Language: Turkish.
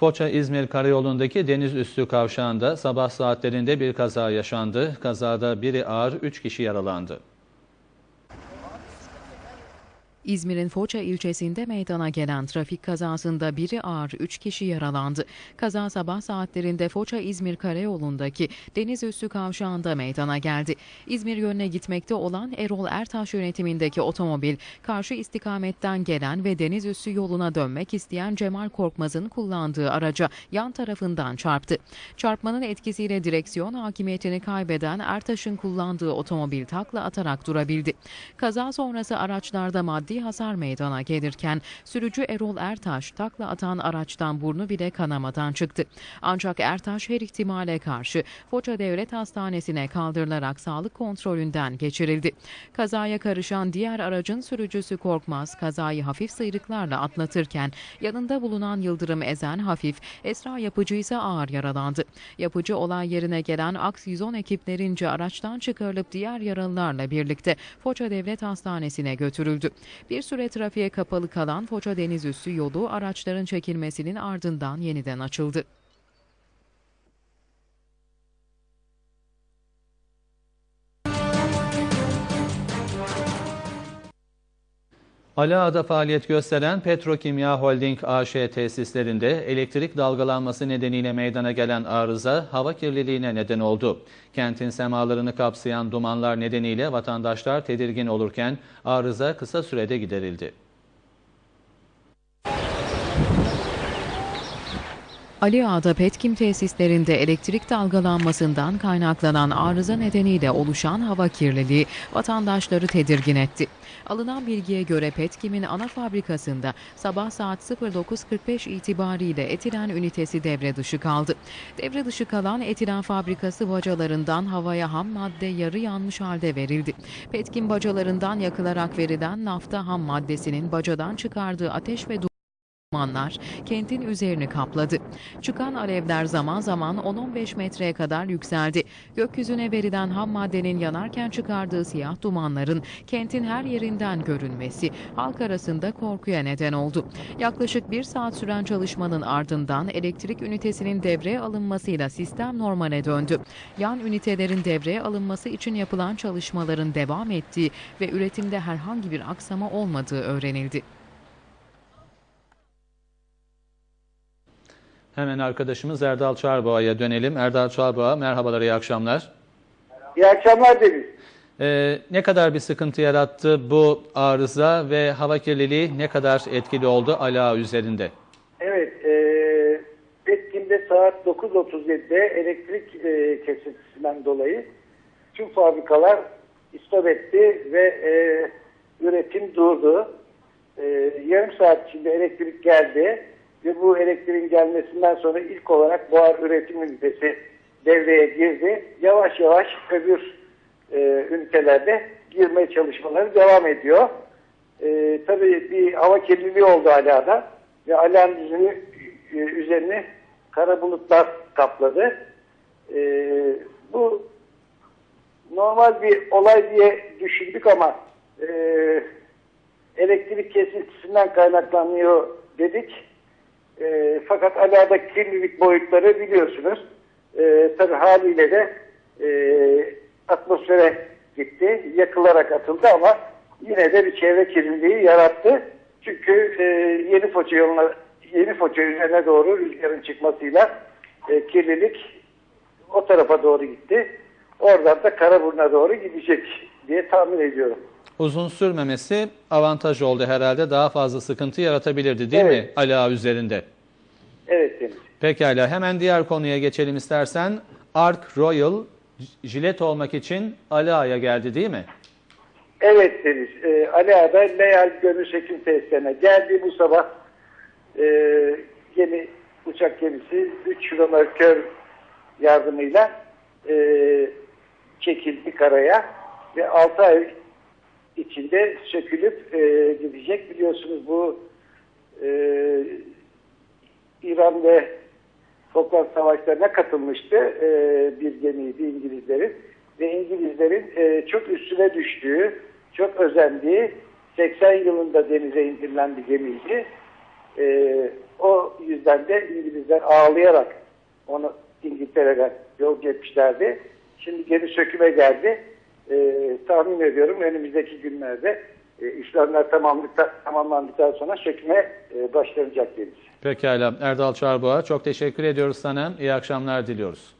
Foça-İzmir karayolundaki deniz üstü kavşağında sabah saatlerinde bir kaza yaşandı. Kazada biri ağır, 3 kişi yaralandı. İzmir'in Foça ilçesinde meydana gelen trafik kazasında biri ağır 3 kişi yaralandı. Kaza sabah saatlerinde Foça-İzmir karayolundaki deniz üstü kavşağında meydana geldi. İzmir yönüne gitmekte olan Erol Ertaş yönetimindeki otomobil karşı istikametten gelen ve deniz üstü yoluna dönmek isteyen Cemal Korkmaz'ın kullandığı araca yan tarafından çarptı. Çarpmanın etkisiyle direksiyon hakimiyetini kaybeden Ertaş'ın kullandığı otomobil takla atarak durabildi. Kaza sonrası araçlarda maddi hasar meydana gelirken sürücü Erol Ertaş takla atan araçtan burnu bile kanamadan çıktı. Ancak Ertaş her ihtimale karşı Foça Devlet Hastanesi'ne kaldırılarak sağlık kontrolünden geçirildi. Kazaya karışan diğer aracın sürücüsü Korkmaz kazayı hafif sıyrıklarla atlatırken yanında bulunan Yıldırım Ezen hafif, Esra Yapıcı ise ağır yaralandı. Yapıcı olay yerine gelen Aks 110 ekiplerince araçtan çıkarılıp diğer yaralılarla birlikte Foça Devlet Hastanesi'ne götürüldü. Bir süre trafiğe kapalı kalan Foça Deniz Üssü yolu araçların çekilmesinin ardından yeniden açıldı. Alaağa'da faaliyet gösteren Petrokimya Holding AŞ tesislerinde elektrik dalgalanması nedeniyle meydana gelen arıza hava kirliliğine neden oldu. Kentin semalarını kapsayan dumanlar nedeniyle vatandaşlar tedirgin olurken arıza kısa sürede giderildi. Ali Ağa'da Petkim tesislerinde elektrik dalgalanmasından kaynaklanan arıza nedeniyle oluşan hava kirliliği vatandaşları tedirgin etti. Alınan bilgiye göre Petkim'in ana fabrikasında sabah saat 09.45 itibariyle etilen ünitesi devre dışı kaldı. Devre dışı kalan etilen fabrikası bacalarından havaya ham madde yarı yanmış halde verildi. Petkim bacalarından yakılarak verilen nafta ham maddesinin bacadan çıkardığı ateş ve Dumanlar kentin üzerini kapladı. Çıkan alevler zaman zaman 10-15 metreye kadar yükseldi. Gökyüzüne verilen ham maddenin yanarken çıkardığı siyah dumanların kentin her yerinden görünmesi halk arasında korkuya neden oldu. Yaklaşık bir saat süren çalışmanın ardından elektrik ünitesinin devreye alınmasıyla sistem normale döndü. Yan ünitelerin devreye alınması için yapılan çalışmaların devam ettiği ve üretimde herhangi bir aksama olmadığı öğrenildi. Hemen arkadaşımız Erdal Çarboğa'ya dönelim. Erdal Çarboğa merhabalar, iyi akşamlar. İyi akşamlar Deniz. Ee, ne kadar bir sıkıntı yarattı bu arıza ve hava kirliliği ne kadar etkili oldu Ala üzerinde? Evet, e, Petkim'de saat 9.37'de elektrik e, kesintisinden dolayı tüm fabrikalar istop etti ve e, üretim durdu. E, yarım saat içinde elektrik geldi ve bu elektriğin gelmesinden sonra ilk olarak buhar üretim ünitesi devreye girdi. Yavaş yavaş öbür e, ünitelerde girme çalışmaları devam ediyor. E, tabii bir hava kirliliği oldu Ala'da ve Ala'nın üzerine, e, üzerini kara bulutlar kapladı. E, bu normal bir olay diye düşündük ama e, elektrik kesintisinden kaynaklanıyor dedik. E, fakat Ala'da kirlilik boyutları biliyorsunuz. E, tabii haliyle de e, atmosfere gitti. Yakılarak atıldı ama yine de bir çevre kirliliği yarattı. Çünkü e, yeni Foça yoluna yeni Foça üzerine doğru rüzgarın çıkmasıyla e, kirlilik o tarafa doğru gitti. Oradan da Karaburun'a doğru gidecek diye tahmin ediyorum. Uzun sürmemesi avantaj oldu herhalde. Daha fazla sıkıntı yaratabilirdi değil mi Evet. Ala üzerinde? Evet Deniz. Pekala hemen diğer konuya geçelim istersen. Ark Royal jilet olmak için Ala'ya geldi değil mi? Evet Deniz. E, Ali Ağa'da Leyal Gönül Çekim Tesislerine geldi bu sabah. E, yeni uçak gemisi 3 römorkör yardımıyla e, çekildi karaya ve 6 ay içinde sökülüp e, gidecek. Biliyorsunuz bu e, İran ve Falkland Savaşları'na katılmıştı e, bir gemiydi İngilizlerin. Ve İngilizlerin e, çok üstüne düştüğü, çok özendiği 80 yılında denize indirilen bir gemiydi. E, o yüzden de İngilizler ağlayarak onu İngiltere'den yol etmişlerdi. Şimdi geri söküme geldi. E, tahmin ediyorum önümüzdeki günlerde e, işlemler tamamlandıktan sonra söküme e, başlanacak deniz. Pekala Erdal Çarboğa çok teşekkür ediyoruz sana. İyi akşamlar diliyoruz.